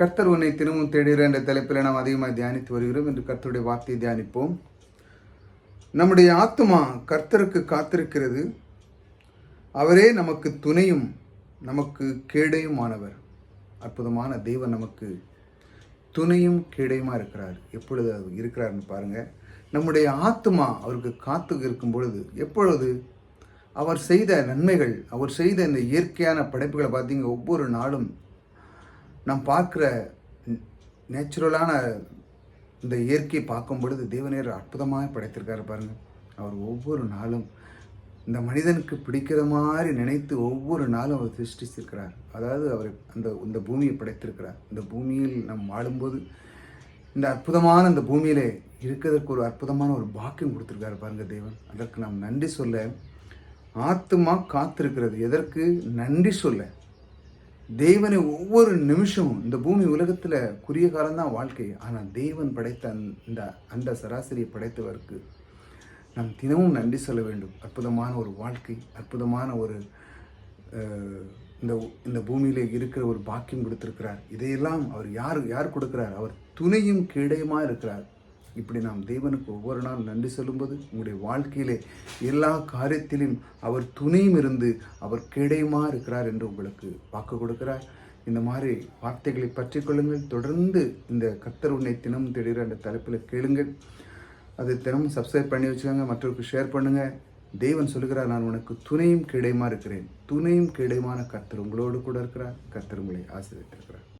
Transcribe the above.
கர்த்தர் உன்னை தினமும் தேடுகிற என்ற தலைப்பில் நாம் அதிகமாக தியானித்து வருகிறோம். என்று கர்த்தருடைய வார்த்தையை தியானிப்போம். நம்முடைய ஆத்மா கர்த்தருக்கு காத்திருக்கிறது. அவரே நமக்கு துணையும் நமக்கு கேடையுமானவர். அற்புதமான தெய்வம் நமக்கு துணையும் கேடையுமா இருக்கிறார். எப்பொழுது அவர் இருக்கிறார்னு பாருங்க. நம்முடைய ஆத்மா அவருக்கு காத்து இருக்கும் பொழுது எப்பொழுது அவர் செய்த நன்மைகள் அவர் செய்த இந்த இயற்கையான படைப்புகளை பார்த்தீங்க ஒவ்வொரு நாளும் நாம் பார்க்குற நேச்சுரலான இந்த இயற்கையை பார்க்கும் பொழுது தேவநேர் அற்புதமாக படைத்திருக்காரு பாருங்கள் அவர் ஒவ்வொரு நாளும் இந்த மனிதனுக்கு பிடிக்கிற மாதிரி நினைத்து ஒவ்வொரு நாளும் அவர் சிருஷ்டிச்சிருக்கிறார் அதாவது அவர் அந்த இந்த பூமியை படைத்திருக்கிறார். இந்த பூமியில் நாம் வாழும்போது இந்த அற்புதமான இந்த பூமியிலே இருக்கிறதுக்கு ஒரு அற்புதமான ஒரு பாக்கியம் கொடுத்துருக்காரு பாருங்க தேவன். அதற்கு நாம் நன்றி சொல்ல ஆத்துமா காத்திருக்கிறது. எதற்கு? நன்றி சொல்ல. தேவனை ஒவ்வொரு நிமிஷமும் இந்த பூமி உலகத்தில் குறுகிய காலம்தான் வாழ்க்கை. ஆனால் தேவன் படைத்த அந்த- அந்த சராசரியை படைத்தவருக்கு நாம் தினமும் நன்றி சொல்ல வேண்டும். அற்புதமான ஒரு வாழ்க்கை அற்புதமான ஒரு இந்த இந்த பூமியிலே இருக்கிற ஒரு பாக்கியம் கொடுத்துருக்கிறார். இதையெல்லாம் அவர் யார் யார் கொடுக்கிறார்? அவர் துணையும் கீடையுமா இருக்கிறார். இப்படி நாம் தேவனுக்கு ஒவ்வொரு நாள் நன்றி சொல்லும்போது உங்களுடைய வாழ்க்கையிலே எல்லா காரியத்திலும் அவர் துணையும் இருந்து அவர் கேடயமா இருக்கிறார் என்று உங்களுக்கு வாக்கு கொடுக்கிறார். இந்த மாதிரி வார்த்தைகளை பற்றி கொள்ளுங்கள். தொடர்ந்து இந்த கத்தர் உன்னை தினம் தேடுகிற அந்த தலைப்பில் கேளுங்கள். அது தினமும் சப்ஸ்கிரைப் பண்ணி வச்சுக்கோங்க. மற்றவருக்கு ஷேர் பண்ணுங்கள் தேவன் சொல்லுகிறார் நான் உனக்கு துணையும் கிடையுமா இருக்கிறேன். துணையும் கிடையமான கர்த்தர் உங்களோடு கூட இருக்கிறார். கர்த்தர் உங்களை ஆசிரியத்திருக்கிறார்